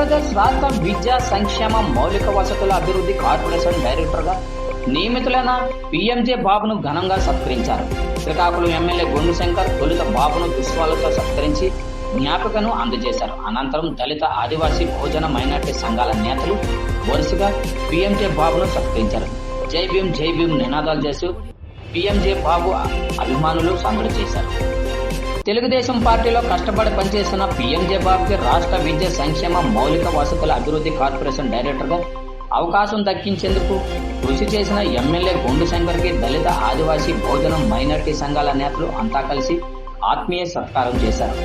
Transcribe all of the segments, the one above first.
ఆంధ్రప్రదేశ్ రాష్ట్ర విద్యా సంక్షేమ మౌలిక వసతుల అభివృద్ధి కార్పొరేషన్ డైరెక్టర్గా నియమితులైన పిఎంజే బాబును ఘనంగా సత్కరించారు. శ్రీకాకుళం ఎమ్మెల్యే గుండు శంకర్ తొలుత బాబును దుస్వాలతో సత్కరించి జ్ఞాపికను అందజేశారు. అనంతరం దళిత ఆదివాసీ భోజన మైనార్టీ సంఘాల నేతలు వరుసగా పిఎంజే బాబును సత్కరించారు. జై భీం జై భీం నినాదాలు చేస్తూ పిఎంజే బాబు అభిమానులు సందడి చేశారు. తెలుగుదేశం పార్టీలో కష్టపడి పనిచేస్తున్న పిఎం బాబుకి రాష్ట్ర విద్య సంక్షేమ మౌలిక వసతుల అభివృద్ధి కార్పొరేషన్ డైరెక్టర్గా అవకాశం దక్కించేందుకు కృషి చేసిన ఎమ్మెల్యే గుండు శంకర్కి దళిత ఆదివాసీ భోజనం మైనార్టీ సంఘాల నేతలు అంతా కలిసి ఆత్మీయ సత్కారం చేశారు.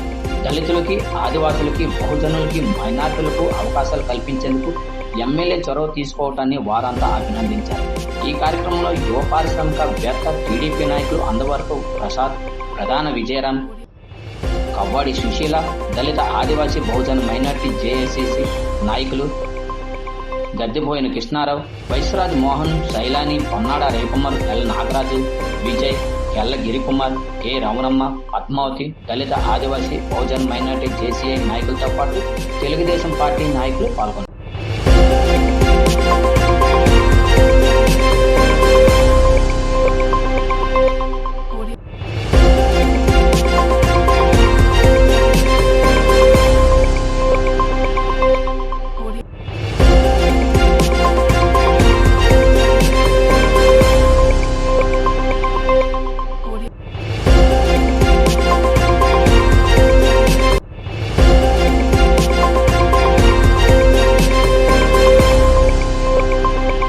దళితులకి ఆదివాసులకి బహుజనులకి మైనార్టీలకు అవకాశాలు కల్పించేందుకు ఎమ్మెల్యే చొరవ తీసుకోవటాన్ని వారంతా అభినందించారు. ఈ కార్యక్రమంలో యువ పారిశ్రామికవేత్త టీడీపీ నాయకులు అందవరపు ప్రసాద్ ప్రధాన విజయరామ్ కవ్వాడి సుశీల దళిత ఆదివాసీ బహుజన మైనార్టీ జేఏసీసీ నాయకులు గద్దెబోయిన కృష్ణారావు వైశ్వరాజ్ మోహన్ శైలాని పొన్నాడ రవికుమార్ ఎల్ నాగరాజు విజయ్ ఎల్ల గిరికుమార్ కె రమణమ్మ పద్మావతి దళిత ఆదివాసీ బహుజన్ మైనార్టీ జేసీఐ నాయకులతో పాటు తెలుగుదేశం పార్టీ నాయకులు పాల్గొన్నారు.